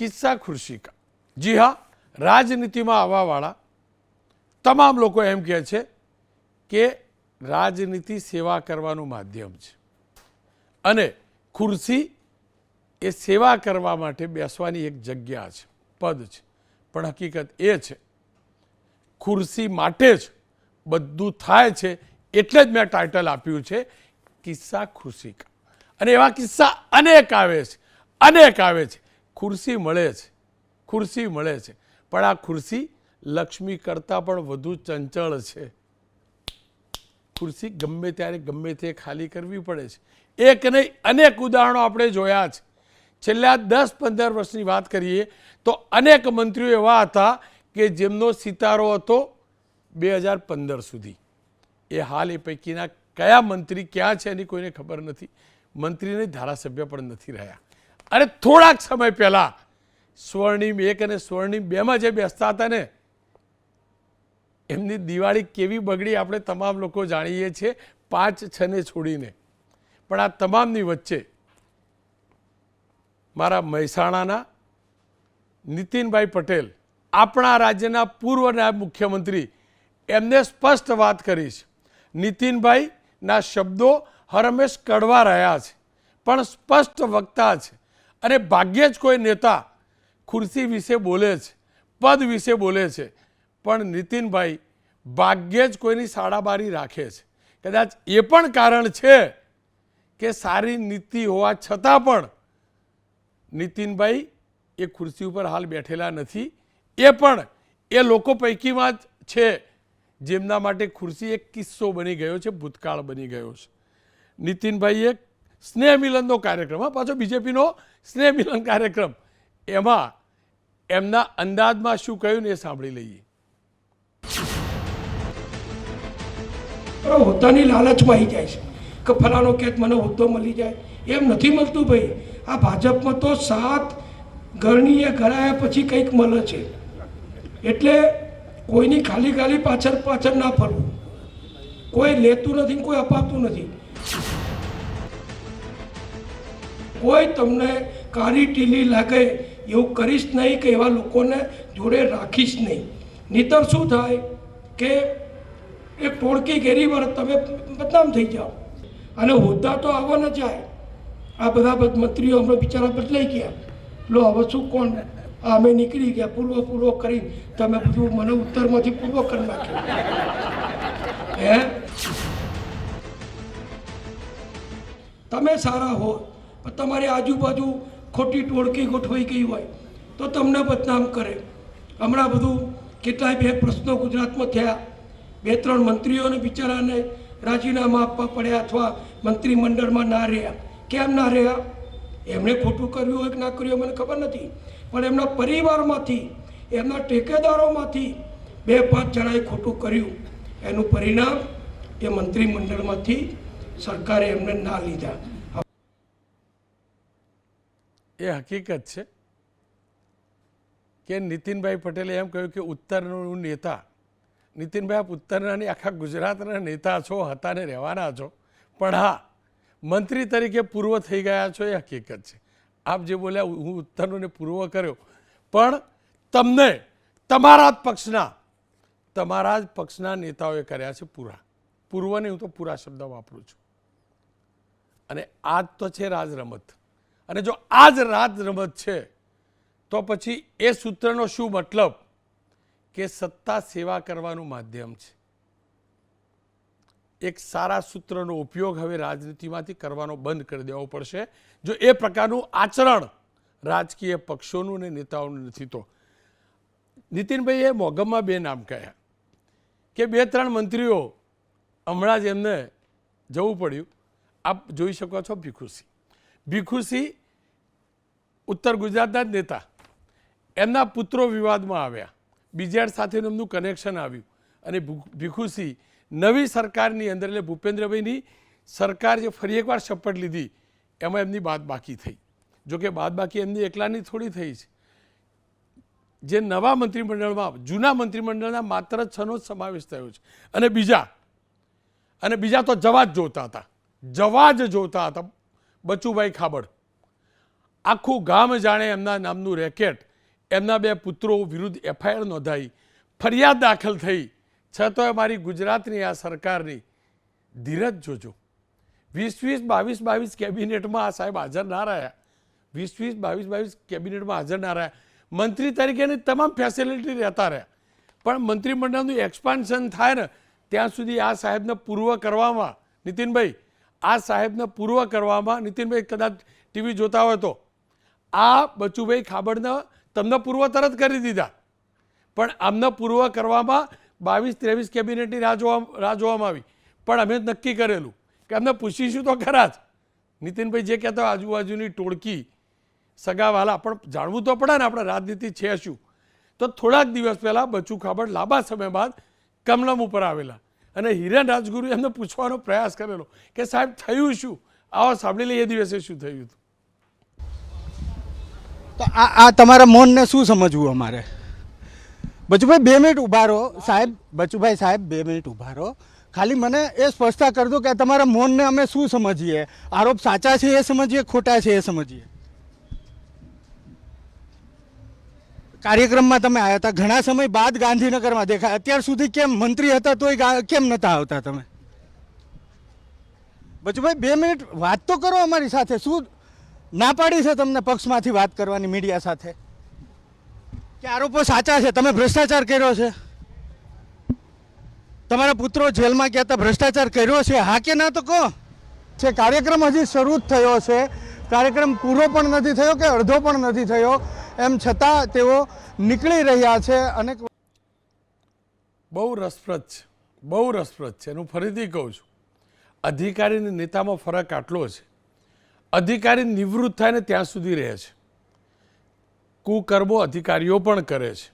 કિસ્સા ખુરશીકા જી હા, રાજનીતિમાં આવવાવાળા તમામ લોકો એમ કહે છે કે રાજનીતિ સેવા કરવાનું માધ્યમ છે. અને ખુરશી એ સેવા કરવા માટે બેસવાની એક જગ્યા છે, પદ છે. પણ હકીકત એ છે, ખુરશી માટે જ બધું થાય છે એટલે જ મેં ટાઇટલ આપ્યું છે, કિસ્સા ખુરશીકા અને એવા કિસ્સા અનેક આવે છે, અનેક આવે છે. ખુરશી મળે છે. ખુરશી મળે છે. પણ આ ખુરશી લક્ષ્મી કરતાં પણ વધુ ચંચળ છે. ખુરશી ગમે ત્યારે ગમે તે ખાલી કરવી પડે છે. એક નહીં, અનેક ઉદાહરણો આપણે જોયા છે. છેલ્લા દસ પંદર વર્ષની વાત કરીએ તો અનેક મંત્રીઓ એવા હતા કે જેમનો સિતારો હતો બે હજાર પંદર સુધી. એ હાલ એ પૈકીના કયા મંત્રી ક્યાં છે એની કોઈને ખબર નથી. મંત્રીને ધારાસભ્ય પણ નથી રહ્યા. અને થોડાક સમય પહેલાં સ્વર્ણિમ એક અને સ્વર્ણિમ બેમાં જે બેસતા હતા ને, એમની દિવાળી કેવી બગડી આપણે તમામ લોકો જાણીએ છીએ, પાંચ છને છોડીને. પણ આ તમામની વચ્ચે મારા મહેસાણાના નીતિનભાઈ પટેલ, આપણા રાજ્યના પૂર્વ નાયબ મુખ્યમંત્રી, એમને સ્પષ્ટ વાત કરીશ. નીતિનભાઈના શબ્દો હરમેશ કડવા રહ્યા છે, પણ સ્પષ્ટ વક્તા છે. અને ભાગ્યે જ કોઈ નેતા ખુરશી વિશે બોલે છે, પદ વિશે બોલે છે. પણ નીતિનભાઈ ભાગ્યે જ કોઈની સાડાબારી રાખે છે. કદાચ એ પણ કારણ છે કે સારી નીતિ હોવા છતાં પણ નીતિનભાઈ એ ખુરશી ઉપર હાલ બેઠેલા નથી. એ પણ એ લોકો પૈકીમાં જ છે, જેમના માટે ખુરશી એક કિસ્સો બની ગયો છે, ભૂતકાળ બની ગયો છે. નીતિનભાઈએ સ્નેહ મિલનનો કાર્યક્રમ, હા, પાછો બીજેપીનો સ્નેહ મિલન કાર્યક્રમ. એમાં, એમના અંદાજમાં શું કહ્યું ને એ સાંભળી લઈએ. હોદ્દાની લાલચમાં આવી જાય છે. કે ફલાણો ક્યાંક મને હોદ્દો મળી જાય. એમ નથી મળતું ભાઈ. આ ભાજપમાં તો સાત ગરણીએ ઘરાયા પછી કંઈક મળે છે. એટલે કોઈની ખાલી ખાલી પાછળ પાછળ ના ફરવું. કોઈ લેતું નથી કોઈ અપાતું નથી. કોઈ તમને કાળી ટીલી લાગે એવું કરીશ નહીં કે એવા લોકોને જોડે રાખીશ નહીં. નહીતર શું થાય કે એક ટોળકી ઘેરી વાર તમે બદનામ થઈ જાઓ. અને હોદ્દા તો આવવાના જાય આ બધા મંત્રીઓ હમણાં બિચારા બદલાઈ ગયા. લો, હવે શું કોણ? અમે નીકળી ગયા, પૂર્વ પૂર્વ કરી. તમે બધું મને ઉત્તરમાંથી પૂર્વ કરી નાખ્યું. હે? તમે સારા હો. તમારી આજુબાજુ ખોટી ટોળકી ગોઠવાઈ ગઈ હોય તો તમને બદનામ કરે. હમણાં બધું કેટલાય બે પ્રશ્નો ગુજરાતમાં થયા. બે ત્રણ મંત્રીઓને બિચારાને રાજીનામા આપવા પડ્યા અથવા મંત્રીમંડળમાં ના રહ્યા. કેમ ના રહ્યા? એમણે ખોટું કર્યું હોય કે ના કર્યું મને ખબર નથી. પણ એમના પરિવારમાંથી, એમના ટેકેદારોમાંથી બે પાંચ જણાએ ખોટું કર્યું. એનું પરિણામ એ મંત્રીમંડળમાંથી સરકારે એમને ના લીધા. એ હકીકત છે કે નીતિનભાઈ પટેલે એમ કહ્યું કે ઉત્તરનું નેતા, નીતિનભાઈ આપ ઉત્તરના નહીં આખા ગુજરાતના નેતા છો હતા ને રહેવાના છો, પણ હા, મંત્રી તરીકે પૂર્વ થઈ ગયા છો એ હકીકત છે. આપ જે બોલ્યા, હું ઉત્તરનો પૂર્વ કર્યો. પણ તમને, તમારા જ પક્ષના, તમારા જ પક્ષના નેતાઓએ કર્યા છે પૂરા. પૂર્વને હું તો પૂરા શબ્દ વાપરું છું. અને આ જ તો છે રાજરમત. અને જો આ જ રાજરમત છે, તો પછી એ સૂત્રનો શું મતલબ કે સત્તા સેવા કરવાનું માધ્યમ છે? એક સારા સૂત્રનો ઉપયોગ હવે રાજનીતિમાંથી કરવાનો બંધ કરી દેવો પડશે. જો એ પ્રકારનું આચરણ રાજકીય પક્ષોનું ને નેતાઓનું નથી, તો નીતિનભાઈએ મોગમમાં બે નામ કહ્યા. કે બે ત્રણ મંત્રીઓ હમણાં જ એમને જવું પડ્યું. આપ જોઈ શકો છો ભીખુસી. ભીખુસી ઉત્તર ગુજરાતના જ નેતા. એમના પુત્રો વિવાદમાં આવ્યા. બીજેડ સાથેનું એમનું કનેક્શન આવ્યું. અને ભૂ- ભીખુસી નવી સરકારની અંદર એટલે ભૂપેન્દ્રભાઈની સરકાર જે ફરી એકવાર શપથ લીધી, એમાં એમની બાદ બાકી થઈ. જોકે બાદ બાકી એમની એકલાની થોડી થઈ છે. જે નવા મંત્રીમંડળમાં, જૂના મંત્રીમંડળના માત્ર છનો જ સમાવેશ થયો છે. અને બીજા અને બીજા તો જવા જ જોતા હતા. જવા જ જોતા હતા. બચુભાઈ ખાબડ. આખું ગામ જાણે એમના નામનું રેકેટ. એમના બે પુત્રો વિરુદ્ધ એફઆઈઆર નોંધાઈ. ફરિયાદ દાખલ થઈ. છતાંય મારી ગુજરાતની આ સરકારની. ધીરજ જોજો. વીસ વીસ બાવીસ બાવીસ કેબિનેટમાં આ સાહેબ હાજર ના રહ્યા. વીસ વીસ બાવીસ બાવીસ કેબિનેટમાં હાજર ના રહ્યા. મંત્રી તરીકેની તમામ ફેસિલિટી રહેતા રહ્યા. પણ મંત્રીમંડળનું એક્સપાન્શન થાય ને, ત્યાં સુધી આ સાહેબને પૂર્વ કરવામાં, નીતિનભાઈ, આ સાહેબને પૂર્વ કરવામાં, નીતિનભાઈ કદાચ ટીવી જોતા હોય તો. આ બચુભાઈ ખાબડને તમને પૂર્વ તરત કરી દીધા. પણ આમને પૂર્વ કરવામાં બાવીસ ત્રેવીસ કેબિનેટની રાહ જોવા રાહ જોવામાં આવી. પણ અમે નક્કી કરેલું કે અમને પૂછીશું તો ખરા જ. નીતિનભાઈ જે કહેતા આજુબાજુની ટોળકી, સગાવાલા, પણ જાણવું તો પડે ને આપણે રાજનીતિ છે શું. તો થોડાક દિવસ પહેલાં બચુ ખાબડ લાંબા સમય બાદ કમલમ ઉપર આવેલા. અને હિરેન રાજગુરુ એમને પૂછવાનો પ્રયાસ કરેલો કે સાહેબ, થયું શું? આવો સાંભળી લઈએ દિવસે શું થયું હતું. તો આ આ તમારા મૌનને શું સમજવું અમારે? બચુભાઈ, બે મિનિટ ઊભા રહો. સાહેબ, બચુભાઈ સાહેબ, બે મિનિટ ઊભા રહો. ખાલી મને એ સ્પષ્ટતા કરી દો કે તમારા મૌનને અમે શું સમજીએ? આરોપ સાચા છે એ સમજીએ, ખોટા છે એ સમજીએ? કાર્યક્રમમાં તમે આવ્યા હતા. ઘણા સમય બાદ ગાંધીનગરમાં દેખાય. અત્યાર સુધી કેમ મંત્રી હતા તોય કેમ નતા આવતા તમે? બચુભાઈ, બે મિનિટ વાત તો કરો અમારી સાથે. શું ના પાડી છે તમને પક્ષમાંથી વાત કરવાની મીડિયા સાથે? કે આરોપો સાચા છે? તમે ભ્રષ્ટાચાર કર્યો છે? તમારા પુત્રો જેલમાં ગયા ભ્રષ્ટાચાર કર્યો છે? હા કે ના તો કહો. છે, કાર્યક્રમ હજી શરૂ જ થયો છે. કાર્યક્રમ પૂરો પણ નથી થયો કે અડધો પણ નથી થયો? એમ છતાં તેઓ નીકળી રહ્યા છે અને બહુ રસપ્રદ છે. બહુ રસપ્રદ છે. એનું ફરીથી કહું છું. અધિકારી અને નેતામાં ફરક આટલો છે. અધિકારી નિવૃત્ત થાય ને ત્યાં સુધી રહે છે. કુકર્મો અધિકારીઓ પણ કરે છે.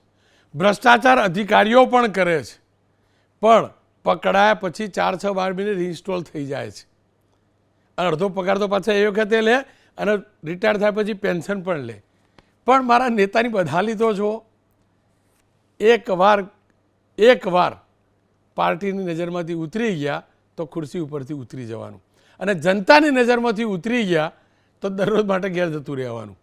ભ્રષ્ટાચાર અધિકારીઓ પણ કરે છે. પણ પકડાયા પછી ચાર છ બાર મહિને રિઇન્સ્ટોલ થઈ જાય છે. અને અડધો પગાર તો પાછા એ વખતે લે અને રિટાયર થાય પછી પેન્શન પણ લે. પણ મારા નેતાની બધાલી તો જુઓ. એકવાર એકવાર પાર્ટીની નજરમાંથી ઉતરી ગયા તો ખુરશી ઉપરથી ઉતરી જવાનું. અને જનતાની નજરમાંથી ઉતરી ગયા તો દરરોજ માટે ઘેર જતું રહેવાનું.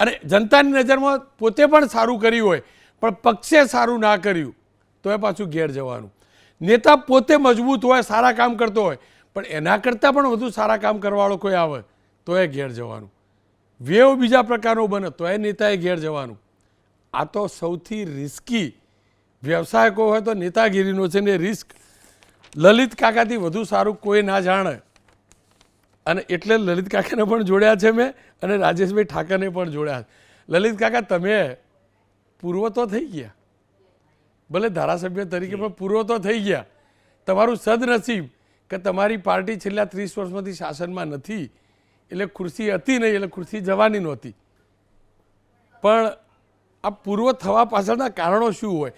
અને જનતાની નજરમાં પોતે પણ સારું કર્યું હોય, પણ પક્ષે સારું ના કર્યું, તો એ પાછું ઘેર જવાનું. નેતા પોતે મજબૂત હોય, સારા કામ કરતો હોય, પણ એના કરતાં પણ વધુ સારા કામ કરવાવાળો કોઈ આવે, તો એ ઘેર જવાનું. વેવ બીજા પ્રકારનો બને, તો એ નેતાએ ઘેર જવાનું. આ તો સૌથી રિસ્કી વ્યવસાયકો હોય તો નેતાગીરીનો છે ને રિસ્ક લલિત કાકાથી વધુ સારું કોઈ ના જાણે. અને એટલે લલિત કાકાને પણ જોડ્યા છે મેં અને રાજેશભાઈ ઠાકરને પણ જોડ્યા લલિત કાકા, તમે પૂર્વ તો થઈ ગયા. ભલે ધારાસભ્ય તરીકે, પણ પૂર્વ તો થઈ ગયા. તમારું સદનસીબ કે તમારી પાર્ટી છેલ્લા ત્રીસ વર્ષમાંથી શાસનમાં નથી, એટલે ખુરશી હતી નહીં, એટલે ખુરશી જવાની નહોતી. પણ આ પૂર્વ થવા પાછળના કારણો શું હોય?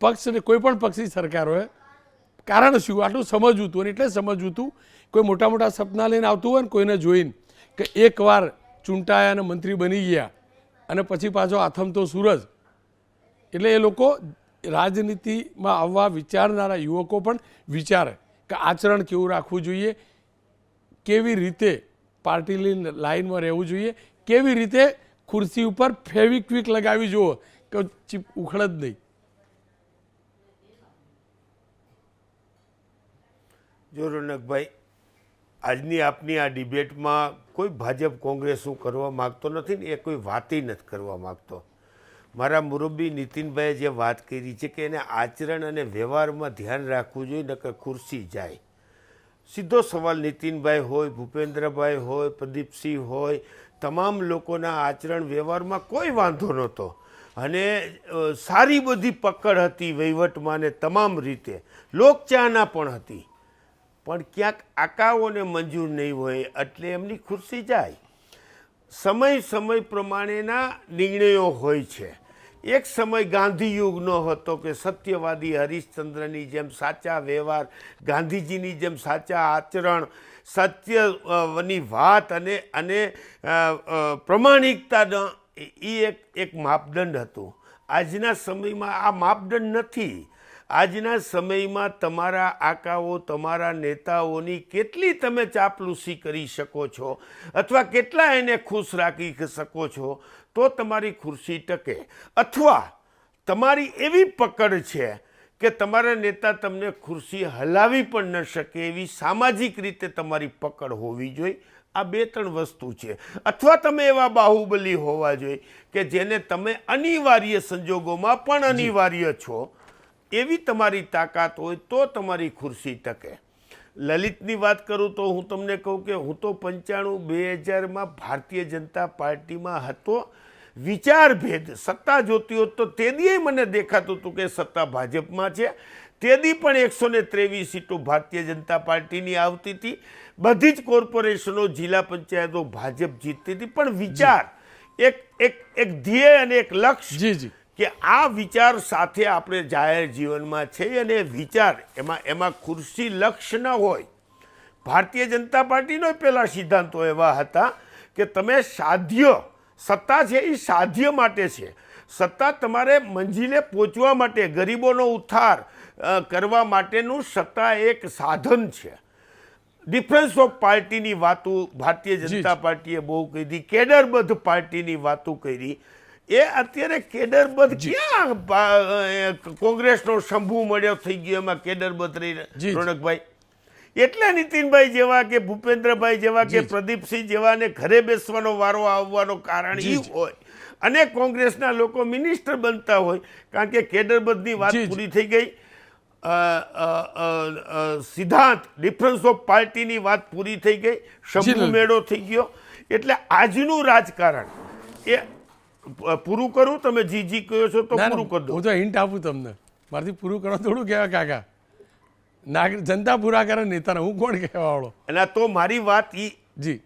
પક્ષ કોઈ પણ પક્ષની સરકાર હોય, કારણ શું? આટલું સમજવું હતું અને એટલે સમજવું હતું કોઈ મોટા મોટા સપના લઈને આવતું હોય ને કોઈને જોઈને કે એકવાર ચૂંટાયા અને મંત્રી બની ગયા અને પછી પાછો આથમતો સૂરજ. એટલે એ લોકો રાજનીતિમાં આવવા વિચારનારા યુવકો પણ વિચારે કે આચરણ કેવું રાખવું જોઈએ, કેવી રીતે પાર્ટીની લાઈનમાં રહેવું જોઈએ, કેવી રીતે ખુરશી ઉપર ફેવિક્વિક લગાવી જુઓ, કે ચીપ ઉખડ જ નહીં. જો રોનકભાઈ આજની આપની આ ડિબેટમાં કોઈ ભાજપ કોંગ્રેસ શું કરવા માગતો નથી ને એ કોઈ વાતય નથી કરવા માગતો. મારા મુરબ્બી નીતિનભાઈએ જે વાત કરી છે કે એને આચરણ અને વ્યવહારમાં ધ્યાન રાખવું જોઈએ, નકર ખુરશી જાય. સીધો સવાલ નીતિનભાઈ હોય, ભૂપેન્દ્રભાઈ હોય, પ્રદીપસિંહ હોય, તમામ લોકોના આચરણ વ્યવહારમાં કોઈ વાંધો નહોતો. અને સારી બધી પકડ હતી વહીવટમાં ને તમામ રીતે. લોકચાહના પણ હતી. પણ ક્યાંક આકાઓને મંજૂર નહીં હોય એટલે એમની ખુરશી જાય. સમય સમય પ્રમાણેના નિર્ણયો હોય છે. એક સમય ગાંધી યુગનો હતો કે સત્યવાદી હરિશ્ચંદ્રની જેમ સાચા વ્યવહાર, ગાંધીજીની જેમ સાચા આચરણ સત્યની વાત અને અને પ્રમાણિકતાનો એ એક એક માપદંડ હતું. આજના સમયમાં આ માપદંડ નથી. આજના સમયમાં તમારા આકાઓ તમારા નેતાઓની કેટલી તમે ચાપલૂસી કરી શકો છો અથવા કેટલા એને ખુશ રાખી શકો છો તો તમારી ખુરશી ટકે. અથવા તમારી એવી પકડ છે કે તમારા નેતા તમને ખુરશી હલાવી પણ ન શકે એવી સામાજિક રીતે તમારી પકડ હોવી જોઈએ આ બે ત્રણ વસ્તુ છે. અથવા તમે એવા બાહુબલી હોવા જોઈએ કે જેને તમે અનિવાર્ય સંજોગોમાં પણ અનિવાર્ય છો. એવી તમારી તાકાત હોય તો તમારી ખુરશી ટકે. લલિતની વાત કરું તો હું તમને કહું કે હું તો પંચાણું બે હજારમાં ભારતીય જનતા પાર્ટીમાં હતો. વિચાર ભેદ સત્તા જોતી હોત તો તેદીએ મને દેખાતું હતું કે સત્તા ભાજપમાં છે. તેદી પણ એકસો ને ત્રેવીસ સીટો ભારતીય જનતા પાર્ટીની આવતી હતી. બધી જ કોર્પોરેશનો જિલ્લા પંચાયતો ભાજપ જીતતી હતી. પણ વિચાર એક એક એક ધ્યેય અને એક લક્ષ્ય જી જી. કે આ વિચાર સાથે આપણે જાહેર જીવનમાં છે અને વિચાર એમાં એમાં ખુરશી લક્ષ્ય ન હોય. ભારતીય જનતા પાર્ટીનો પહેલા સિદ્ધાંતો એવા હતા કે તમે સાધ્ય સત્તા છે એ સાધ્ય માટે છે. સત્તા તમારે મંજિલે પહોંચવા માટે ગરીબોનો ઉદ્ધાર કરવા માટેનું સત્તા એક સાધન છે. ડિફરન્સ ઓફ પાર્ટીની વાતો ભારતીય જનતા પાર્ટીએ બહુ કરી કેડરબદ્ધ પાર્ટીની વાતો કરી. એ અત્યારે કેડરબદ્ધ ક્યાં કોંગ્રેસનો શંભુ મળ્યો થઈ ગયો એમાં કેડરબદ રહી રોનકભાઈ એટલે નીતિનભાઈ જેવા કે ભૂપેન્દ્રભાઈ જેવા કે. પ્રદીપસિંહ જેવાને ઘરે બેસવાનો વારો આવવાનો કારણ એ હોય. અને કોંગ્રેસના લોકો મિનિસ્ટર બનતા હોય કારણ કે કેડરબદ્ધની વાત. પૂરી થઈ ગઈ. સિદ્ધાંત ડિફરન્સ ઓફ પાર્ટીની વાત પૂરી થઈ ગઈ. શંભુ મેળો થઈ ગયો. એટલે આજનું રાજકારણ એ પૂરું કરું? તમે જી જી કહો છો તો પૂરું કરી દો. હું તો હિન્ટ આપું તમને. મારાથી પૂરું કરવા થોડું કહેવાય કાકા. નાગરિક જનતા પૂરા કરે નેતાને. હું કોણ કહેવા વાળો અને તો મારી વાત ઈ જી.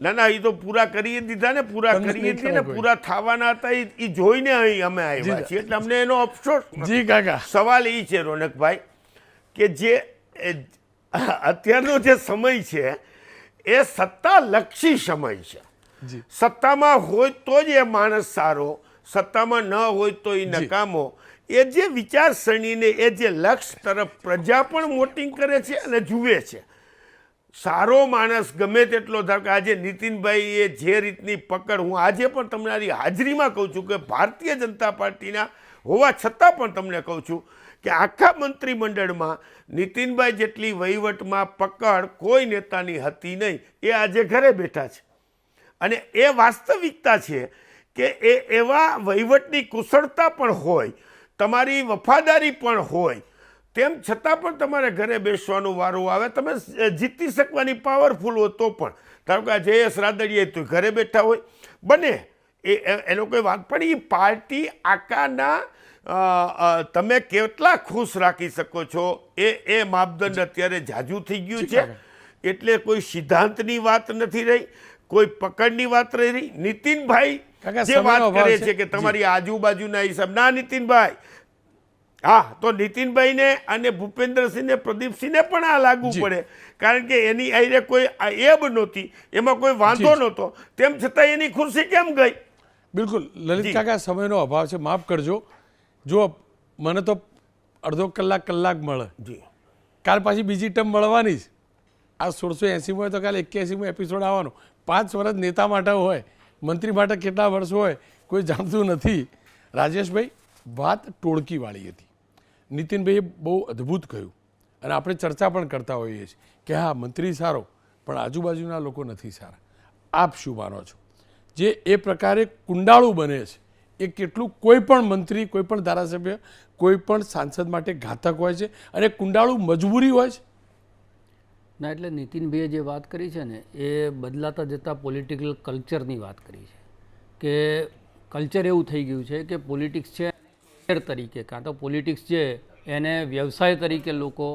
ના ના એ તો પૂરા કરી દીધા ને પૂરા કરી હતી ને પૂરા થવાના હતા એ જોઈને અહીં અમે આવ્યા છીએ. એટલે અમને એનો અફસોસ જી કાકા. સવાલ એ છે રોનકભાઈ કે જે અત્યારનો જે સમય છે એ સત્તાલક્ષી સમય છે. સત્તામાં હોય તો જ એ માણસ સારો સત્તામાં ન હોય તો એ નકામો. એ જે વિચારસરણીને એ જે લક્ષ્ય તરફ પ્રજા પણ વોટિંગ કરે છે અને જુએ છે. સારો માણસ ગમે તેટલો ધારો કે આજે નીતિનભાઈએ જે રીતની પકડ હું આજે પણ તમારી હાજરીમાં કહું છું કે ભારતીય જનતા પાર્ટીના હોવા છતાં પણ તમને કહું છું કે આખા મંત્રીમંડળમાં નીતિનભાઈ જેટલી વહીવટમાં પકડ કોઈ નેતાની હતી નહીં એ આજે ઘરે બેઠા છે. અને એ વાસ્તવિકતા છે કે એ એવા વહીવટની કુશળતા પણ હોય તમારી વફાદારી પણ હોય તેમ છતાં પણ તમારે ઘરે બેસવાનું વારો આવે. તમે જીતી શકવાની પાવરફુલ હો તો પણ. ધારો કે આ જયેશ રાદડીએ તો ઘરે બેઠા હોય. બને એ એનો કોઈ વાત પણ એ પાર્ટી આકાના તમે કેટલા ખુશ રાખી શકો છો? એ એ માપદંડ અત્યારે જાજુ થઈ ગયું છે. એટલે કોઈ સિદ્ધાંતની વાત નથી રહી. કોઈ પકડની વાત રહી નીતિનભાઈ જે વાત કરે છે. કે તમારી આજુબાજુના હિસાબ ના નીતિનભાઈ. હા તો નીતિનભાઈને અને ભૂપેન્દ્રસિંહને પ્રદીપસિંહને પણ આ લાગુ પડે. કારણ કે એની આઈરે કોઈ એબ નહોતી. એમાં કોઈ વાંધો નહોતો. તેમ છતાં એની ખુરશી કેમ ગઈ? બિલકુલ. લલિત કાકા સમયનો અભાવ છે. માફ કરજો. જો મને તો અડધો કલાક કલાક મળે. કાલ પાછી બીજી ટર્મ મળવાની જ. આ સોળસો એંસીમાં હોય તો કાલે એક્યાસીમાં એપિસોડ આવવાનો. પાંચ વર્ષ નેતા માટે હોય, મંત્રી માટે કેટલા વર્ષ હોય, કોઈ જાણતું નથી. રાજેશભાઈ, વાત ટોળકીવાળી હતી. નીતિનભાઈએ બહુ અદ્ભુત કહ્યું. અને આપણે ચર્ચા પણ કરતા હોઈએ છીએ કે હા, મંત્રી સારો, પણ આજુબાજુના લોકો નથી સારા. આપ શું માનો છો? જે એ પ્રકારે કુંડાળું બને છે, એ કેટલું કોઈ પણ મંત્રી, કોઈ પણ ધારાસભ્ય, કોઈ પણ સાંસદ માટે ઘાતક હોય છે અને કુંડાળું મજબૂરી હોય છે. ના, એટલે નીતિનભાઈએ જે વાત કરી છે ને, એ બદલાતા જતા પોલિટિકલ કલ્ચરની વાત કરી છે. કે કલ્ચર એવું થઈ ગયું છે કે પોલિટિક્સ છે તરીકે, કાં તો પોલિટિક્સ છે એને વ્યવસાય તરીકે લોકો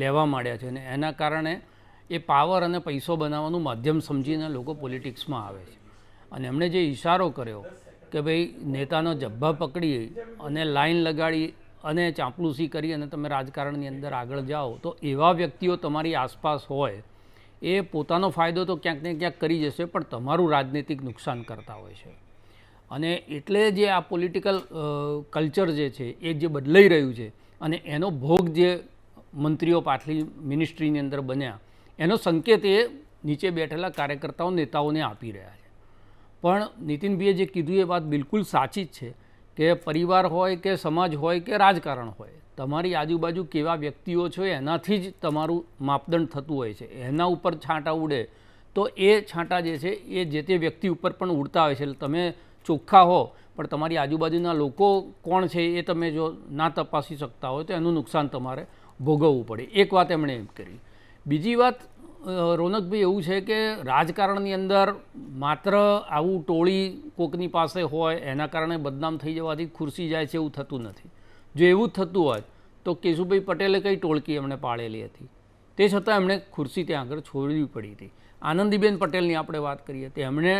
લેવા માંડ્યા છે અને એના કારણે એ પાવર અને પૈસો બનાવવાનું માધ્યમ સમજીને લોકો પોલિટિક્સમાં આવે છે. અને એમણે જે ઈશારો કર્યો કે ભાઈ નેતાનો જબ્બા પકડી અને લાઈન લગાડી અને ચાંપલૂસી કરી અને તમે રાજકારણની અંદર આગળ જાઓ, તો એવા વ્યક્તિઓ તમારી આસપાસ હોય, એ પોતાનો ફાયદો તો ક્યાંક ને ક્યાંક કરી જશે, પણ તમારું રાજનૈતિક નુકસાન કરતા હોય છે. અને એટલે જે આ પોલિટિકલ કલ્ચર જે છે, એ જે બદલાઈ રહ્યું છે, અને એનો ભોગ જે મંત્રીઓ પાછલી મિનિસ્ટ્રીની અંદર બન્યા, એનો સંકેત એ નીચે બેઠેલા કાર્યકર્તાઓ, નેતાઓને આપી રહ્યા છે. પણ નીતિનભાઈએ જે કીધું એ વાત બિલકુલ સાચી જ છે. કે પરિવાર હોય કે સમાજ હોય કે રાજકારણ હોય, તમારી આજુબાજુ કેવા વ્યક્તિઓ છો એનાથી જ તમારું માપદંડ થતું હોય છે. એના ઉપર છાંટા ઉડે તો એ છાંટા જે છે એ જે તે વ્યક્તિ ઉપર પણ ઉડતા હોય છે. એટલે તમે ચોખ્ખા હો, પણ તમારી આજુબાજુના લોકો કોણ છે એ તમે જો ના તપાસી શકતા હોય તો એનું નુકસાન તમારે ભોગવવું પડે. એક વાત એમણે એમ કરી. બીજી વાત રોનકભાઈ એવું છે કે રાજકારણની અંદર માત્ર આવું ટોળી કોકની પાસે હોય, એના કારણે બદનામ થઈ જવાથી ખુરશી જાય છે એવું થતું નથી. જો એવું જ થતું હોય, તો કેશુભાઈ પટેલે કઈ ટોળકી એમણે પાળેલી હતી? તે છતાં એમણે ખુરશી ત્યાં આગળ છોડવી પડી હતી. આનંદીબેન પટેલની આપણે વાત કરીએ, તો એમણે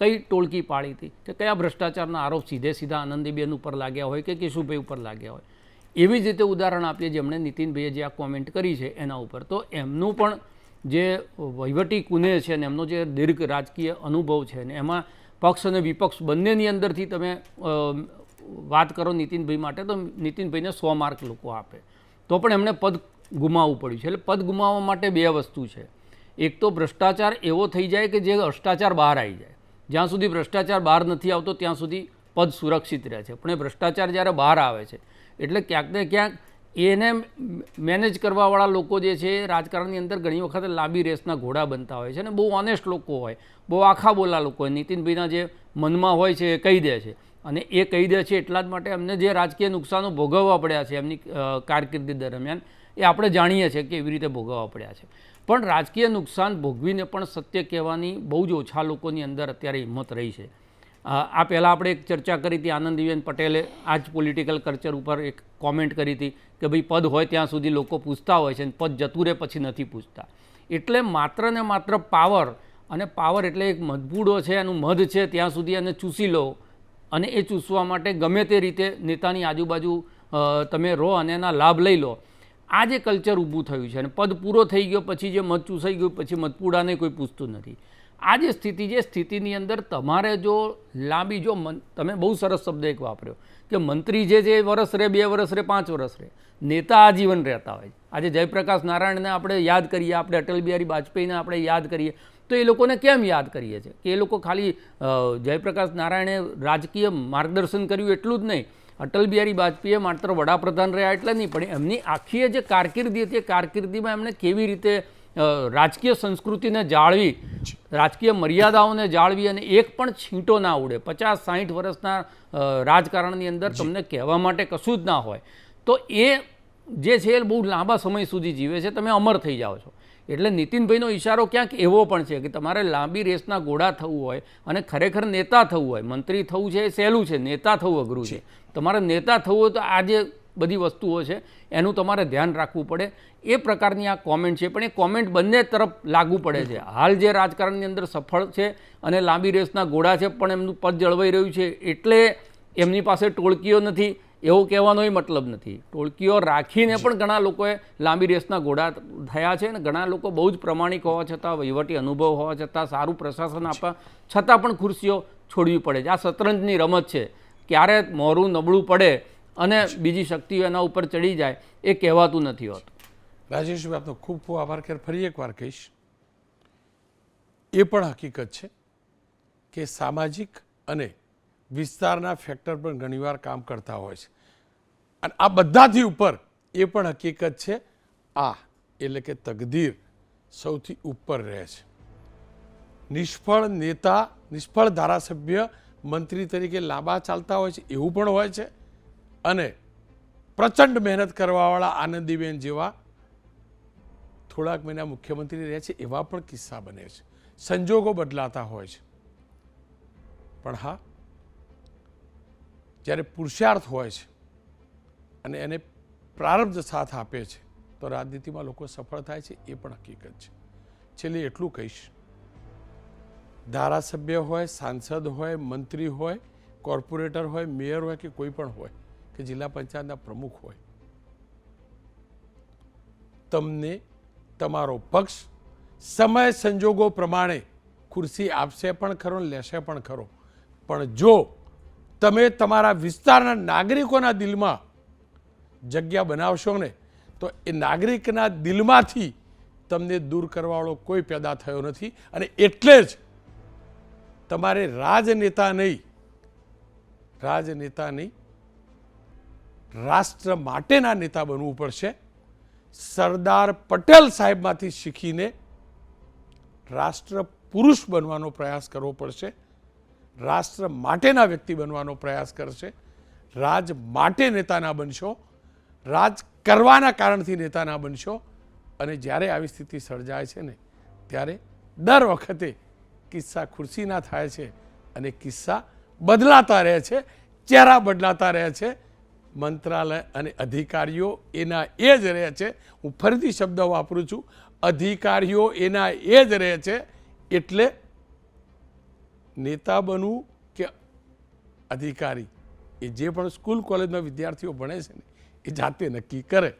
કઈ ટોળકી પાળી હતી? કે કયા ભ્રષ્ટાચારના આરોપ સીધે સીધા આનંદીબેન ઉપર લાગ્યા હોય કે કેશુભાઈ ઉપર લાગ્યા હોય? એવી જ રીતે ઉદાહરણ આપીએ, જેમણે નીતિનભાઈએ જે આ કોમેન્ટ કરી છે એના ઉપર. તો એમનું પણ જે વહીવટી કુને છે અને એમનો જે દીર્ઘ રાજકીય અનુભવ છે ને, એમાં પક્ષ અને વિપક્ષ બંનેની અંદરથી તમે વાત કરો નીતિનભાઈ માટે, તો નીતિનભાઈને સો માર્ક લોકો આપે. તો પણ એમણે પદ ગુમાવવું પડ્યું છે. એટલે પદ ગુમાવવા માટે બે વસ્તુ છે. એક તો ભ્રષ્ટાચાર એવો થઈ જાય કે જે ભ્રષ્ટાચાર બહાર આવી જાય. જ્યાં સુધી ભ્રષ્ટાચાર બહાર નથી આવતો, ત્યાં સુધી પદ સુરક્ષિત રહે છે. પણ એ ભ્રષ્ટાચાર જ્યારે બહાર આવે છે, એટલે ક્યાંક ને ક્યાંક એને મેનેજ કરવાવાળા લોકો જે છે, રાજકારણની અંદર ઘણી વખત લાંબી રેસના ઘોડા બનતા હોય છે અને બહુ ઓનેસ્ટ લોકો હોય. બહુ આખા બોલા લોકો હોય. નીતિનભાઈના જે મનમાં હોય છે એ કહી દે છે. અને એ કહી દે છે એટલા જ માટે અમને જે રાજકીય નુકસાનો ભોગવવા પડ્યા છે એમની કારકિર્દી દરમિયાન, એ આપણે જાણીએ છીએ કે એવી રીતે ભોગવવા પડ્યા છે. પણ રાજકીય નુકસાન ભોગવીને પણ સત્ય કહેવાની બહુ જ ઓછા લોકોની અંદર અત્યારે હિંમત રહી છે. આ પહેલાં આપણે એક ચર્ચા કરી હતી આનંદીબેન પટેલે આ જ પોલિટિકલ કલ્ચર ઉપર એક કોમેન્ટ કરી હતી કે ભાઈ પદ હોય ત્યાં સુધી લોકો પૂછતા હોય છે અને પદ જતું રહે પછી નથી પૂછતા. એટલે માત્ર ને માત્ર પાવર અને પાવર એટલે એક મધબૂડો છે, એનું મધ છે ત્યાં સુધી એને ચૂસી લો અને એ ચૂસવા માટે ગમે તે રીતે નેતાની આજુબાજુ તમે રહો અને એના લાભ લઈ લો. આ જે કલ્ચર ઊભું થયું છે અને પદ પૂરો થઈ ગયો, પછી જે મધ ચૂસાઈ ગયું, પછી મધપૂડાને કોઈ પૂછતું નથી. આ જે સ્થિતિ છે, સ્થિતિની અંદર તમારે જો લાંબી, જો મન, તમે બહુ સરસ શબ્દ એક વાપર્યો કે મંત્રી જે છે એ વરસ રહે બે વરસ રહે પાંચ વરસ રહે નેતા આજીવન રહેતા હોય આજે જયપ્રકાશ નારાયણને આપણે યાદ કરીએ, આપણે અટલ બિહારી વાજપેયીને આપણે યાદ કરીએ, તો એ લોકોને કેમ યાદ કરીએ છીએ? કે એ લોકો ખાલી જયપ્રકાશ નારાયણે રાજકીય માર્ગદર્શન કર્યું એટલું જ નહીં. અટલ બિહારી વાજપેયી માત્ર વડાપ્રધાન રહ્યા એટલે નહીં, પણ એમની આખી જે કારકિર્દી હતી, એ કારકિર્દીમાં એમણે કેવી રીતે રાજકીય સંસ્કૃતિને જાળવી રાજકીય મર્યાદાઓને જાળવી અને એક પણ છીંટો ના ઉડે. પચાસ સાહીઠ વર્ષના રાજકારણની અંદર તમને કહેવા માટે કશું જ ના હોય. તો એ જે છે એ બહુ લાંબા સમય સુધી જીવે છે. તમે અમર થઈ જાઓ છો. એટલે નીતિનભાઈનો ઇશારો ક્યાંક એવો પણ છે કે તમારે લાંબી રેસના ઘોડા થવું હોય અને ખરેખર નેતા થવું હોય. મંત્રી થવું છે એ સહેલું છે. નેતા થવું અઘરું છે. તમારે નેતા થવું હોય તો આ જે બધી વસ્તુઓ છે એનું તમારે ધ્યાન રાખવું પડે. એ પ્રકારની આ કોમેન્ટ છે પણ એ કોમેન્ટ બંને તરફ લાગુ પડે છે. હાલ જે રાજકારણની અંદર સફળ છે અને લાંબી રેસના ઘોડા છે પણ એમનું પદ જળવાઈ રહ્યું છે એટલે એમની પાસે ટોળકીઓ નથી. એવો કહેવાનોય મતલબ નથી. ટોળકીઓ રાખીને પણ ઘણા લોકોએ લાંબી રેસના ઘોડા થયા છે અને ઘણા લોકો બહુ જ પ્રમાણિક હોવા છતાં વહીવટી અનુભવ હોવા છતાં સારું પ્રશાસન આપવા છતાં પણ ખુરશીઓ છોડવી પડે છે. આ શતરંજની રમત છે. ક્યારે મોરું નબળું પડે અને બીજી શક્તિઓ એના ઉપર ચડી જાય એ કહેવાતું નથી હોતું. રાજેશભાઈ આપનો ખૂબ ખૂબ આભાર. ખેર, ફરી એકવાર કહીશ, એ પણ હકીકત છે કે સામાજિક અને વિસ્તારના ફેક્ટર પણ ઘણીવાર કામ કરતા હોય છે. અને આ બધાથી ઉપર એ પણ હકીકત છે, આ એટલે કે તકદીર સૌથી ઉપર રહે છે. નિષ્ફળ નેતા, નિષ્ફળ ધારાસભ્ય મંત્રી તરીકે લાંબા ચાલતા હોય છે, એવું પણ હોય છે. અને પ્રચંડ મહેનત કરવાવાળા આનંદીબેન જેવા થોડાક મહિના મુખ્યમંત્રી રહે છે, એવા પણ કિસ્સા બને છે. સંજોગો બદલાતા હોય છે. પણ હા, જ્યારે પુરુષાર્થ હોય છે અને એને પ્રારબ્ધ સાથ આપે છે, તો રાજનીતિમાં લોકો સફળ થાય છે, એ પણ હકીકત છે. છેલ્લે એટલું કહીશ. ધારાસભ્ય હોય, સાંસદ હોય, મંત્રી હોય, કોર્પોરેટર હોય, મેયર હોય કે કોઈ પણ હોય કે જિલ્લા પંચાયતના પ્રમુખ હોય. તમને તમારો પક્ષ સમય સંજોગો પ્રમાણે ખુરશી આપશે પણ ખરો લેશે પણ ખરો. પણ જો તમે તમારા વિસ્તારના નાગરિકોના દિલમાં જગ્યા બનાવશો ને, તો એ નાગરિકના દિલમાંથી તમને દૂર કરવાવાળો કોઈ પેદા થયો નથી. અને એટલે જ તમારે રાજનેતા નહીં રાજનેતા નહીં રાષ્ટ્ર માટેના નેતા બનવું પડશે. સરદાર પટેલ સાહેબમાંથી શીખીને રાષ્ટ્ર પુરુષ બનવાનો પ્રયાસ કરવો પડશે. રાષ્ટ્ર માટેના વ્યક્તિ બનવાનો પ્રયાસ કરશે. રાજ માટે નેતાના બનશો. રાજ કરવાના કારણથી નેતાના બનશો. અને જ્યારે આવી સ્થિતિ સર્જાય છે ને, ત્યારે દર વખતે કિસ્સા ખુરશીના થાય છે અને કિસ્સા બદલાતા રહે છે, ચહેરા બદલાતા રહે છે. મંત્રાલય અને અધિકારીઓ એના એ જ રહે છે. હું ફરીથી શબ્દ વાપરું છું. અધિકારીઓ એના એ જ રહે છે. એટલે નેતા બનવું કે અધિકારી, એ જે પણ સ્કૂલ કોલેજના વિદ્યાર્થીઓ ભણે છે ને, એ જાતે નક્કી કરે.